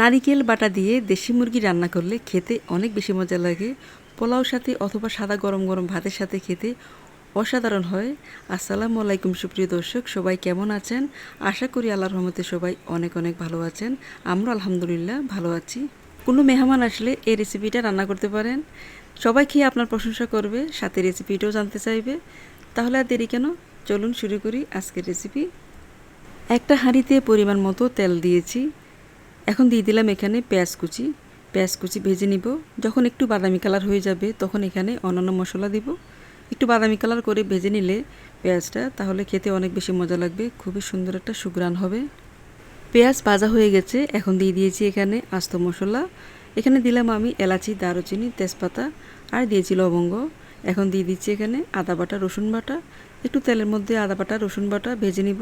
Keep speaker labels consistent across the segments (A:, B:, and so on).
A: নারিকেল বাটা দিয়ে দেশি মুরগি রান্না করলে খেতে অনেক বেশি মজা লাগে। পোলাও সাথে অথবা সাদা গরম গরম ভাতের সাথে খেতে অসাধারণ হয়। আসসালামু আলাইকুম, সুপ্রিয় দর্শক, সবাই কেমন আছেন? আশা করি আল্লাহর রহমতে সবাই অনেক অনেক ভালো আছেন। আমরা আলহামদুলিল্লাহ ভালো আছি। কোনো মেহমান আসলে এই রেসিপিটা রান্না করতে পারেন। সবাই খেয়ে আপনার প্রশংসা করবে, সাথে রেসিপিটাও জানতে চাইবে। তাহলে আর দেরি কেন? চলুন শুরু করি আজকের রেসিপি একটা হাঁড়িতে পরিমাণ মতো তেল দিয়েছি। এখন দিয়ে দিলাম এখানে পেঁয়াজ কুচি। পেঁয়াজ কুচি ভেজে নিব। যখন একটু বাদামি কালার হয়ে যাবে, তখন এখানে অন্যান্য মশলা দিব। একটু বাদামি কালার করে ভেজে নিলে পেঁয়াজটা, তাহলে খেতে অনেক বেশি মজা লাগবে। খুবই সুন্দর একটা সুগ্রান হবে। পেঁয়াজ ভাজা হয়ে গেছে। এখন দিয়ে দিয়েছি এখানে আস্ত মশলা। এখানে দিলাম আমি এলাচি, দারুচিনি, তেজপাতা আর দিয়েছি লবঙ্গ। এখন দিয়ে দিচ্ছি এখানে আদা বাটা, রসুন বাটা। একটু তেলের মধ্যে আদা বাটা, রসুন বাটা ভেজে নিব।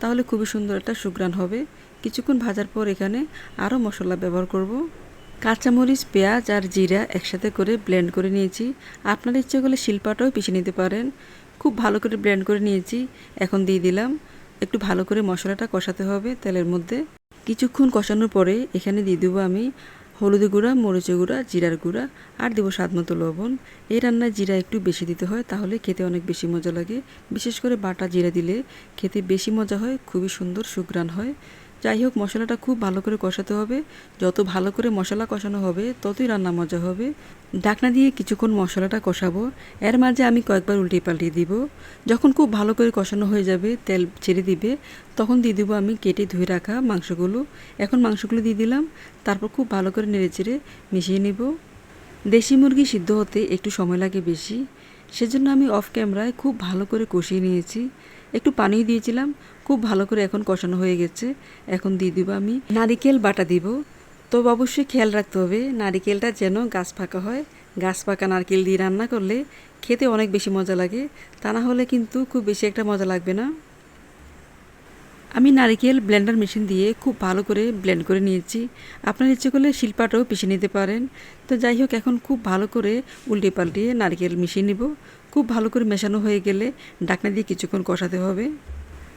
A: তাহলে খুবই সুন্দর একটা সুগ্রান হবে। কিছুক্ষণ ভাজার পর এখানে আরও মশলা ব্যবহার করব। কাঁচামরিচ, পেঁয়াজ আর জিরা একসাথে করে ব্লেন্ড করে নিয়েছি। আপনার ইচ্ছে করলে শিল্পাটাও পিষে নিতে পারেন। খুব ভালো করে ব্লেন্ড করে নিয়েছি। এখন দিয়ে দিলাম। একটু ভালো করে মশলাটা কষাতে হবে তেলের মধ্যে। কিছুক্ষণ কষানোর পরে এখানে দিয়ে দেবো আমি হলুদ গুঁড়া মরিচ গুঁড়া, জিরার গুঁড়া আর দেবো স্বাদ মতো লবণ। এই রান্নায় জিরা একটু বেশি দিতে হয়, তাহলে খেতে অনেক বেশি মজা লাগে। বিশেষ করে বাটা জিরা দিলে খেতে বেশি মজা হয়, খুবই সুন্দর সুগ্রাণ হয়। যাই হোক, মশলাটা খুব ভালো করে কষাতে হবে। যত ভালো করে মশলা কষানো হবে, ততই রান্না মজা হবে। ডাকনা দিয়ে কিছুক্ষণ মশলাটা কষাবো। এর মাঝে আমি কয়েকবার উল্টে পাল্টিয়ে দিব। যখন খুব ভালো করে কষানো হয়ে যাবে, তেল ছেড়ে দিবে, তখন দিয়ে দেবো আমি কেটে ধুয়ে রাখা মাংসগুলো। এখন মাংসগুলো দিয়ে দিলাম। তারপর খুব ভালো করে নেড়ে চেড়ে মিশিয়ে নেব। দেশি মুরগি সিদ্ধ হতে একটু সময় লাগে বেশি। সেজন্য আমি অফ ক্যামেরায় খুব ভালো করে কষিয়ে নিয়েছি। একটু পানি দিয়েছিলাম। খুব ভালো করে এখন কষানো হয়ে গেছে। এখন দিয়ে দিব আমি নারিকেল বাটা দিব। তো অবশ্যই খেয়াল রাখতে হবে, নারিকেলটা যেন গাছ ফাঁকা হয়। গাছ পাকা নারকেল দিয়ে রান্না করলে খেতে অনেক বেশি মজা লাগে। তা না হলে কিন্তু খুব বেশি একটা মজা লাগবে না। আমি নারিকেল ব্লেন্ডার মেশিন দিয়ে খুব ভালো করে ব্লেন্ড করে নিয়েছি। আপনার ইচ্ছে করলে শিল্পাটাও পিষে নিতে পারেন। তো যাই হোক, এখন খুব ভালো করে উল্টে পাল্টিয়ে নারকেল মিশিয়ে নিব। খুব ভালো করে মেশানো হয়ে গেলে ডাকনা দিয়ে কিছুক্ষণ কষাতে হবে।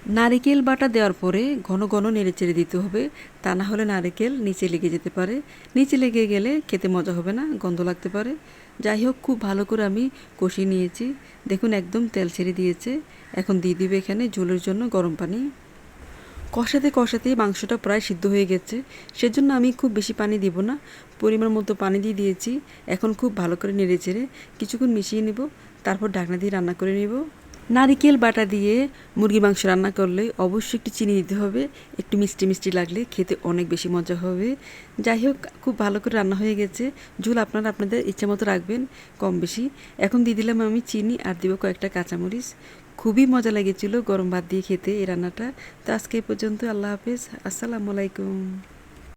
A: নারিকেল বাটা দেওয়ার পরে ঘন ঘন নেড়ে চেড়ে দিতে হবে। তা না হলে নারিকেল নিচে লেগে যেতে পারে। নিচে লেগে গেলে খেতে মজা হবে না, গন্ধ লাগতে পারে। যাই হোক, খুব ভালো করে আমি কষিয়ে নিয়েছি। দেখুন, একদম তেল ছেড়ে দিয়েছে। এখন দিয়ে দিবে এখানে ঝোলের জন্য গরম পানি। কষাতে কষাতে মাংসটা প্রায় সিদ্ধ হয়ে গেছে। সেজন্য আমি খুব বেশি পানি দিব না। পরিমাণ মতো পানি দিয়ে দিয়েছি। এখন খুব ভালো করে নেড়ে চেড়ে কিছুক্ষণ মিশিয়ে নেব। তারপর ঢাকনা দিয়ে রান্না করে নেব। নারিকেল বাটা দিয়ে মুরগি মাংস রান্না করলে অবশ্যই একটু চিনি দিতে হবে, একটু মিষ্টি মিষ্টি লাগলে খেতে অনেক বেশি মজা হবে। যাই হোক, খুব ভালো করে রান্না হয়ে গেছে। ঝোল আপনারা আপনাদের ইচ্ছে মতো রাখবেন, কম বেশি। এখন দিয়ে দিলাম আমি চিনি আর দিব কয়েকটা কাঁচামরিচ। খুবই মজা লেগেছিল গরম ভাত দিয়ে খেতে এই রান্নাটা। তো আজকে এই পর্যন্ত আল্লাহ হাফেজ। আসসালামু আলাইকুম।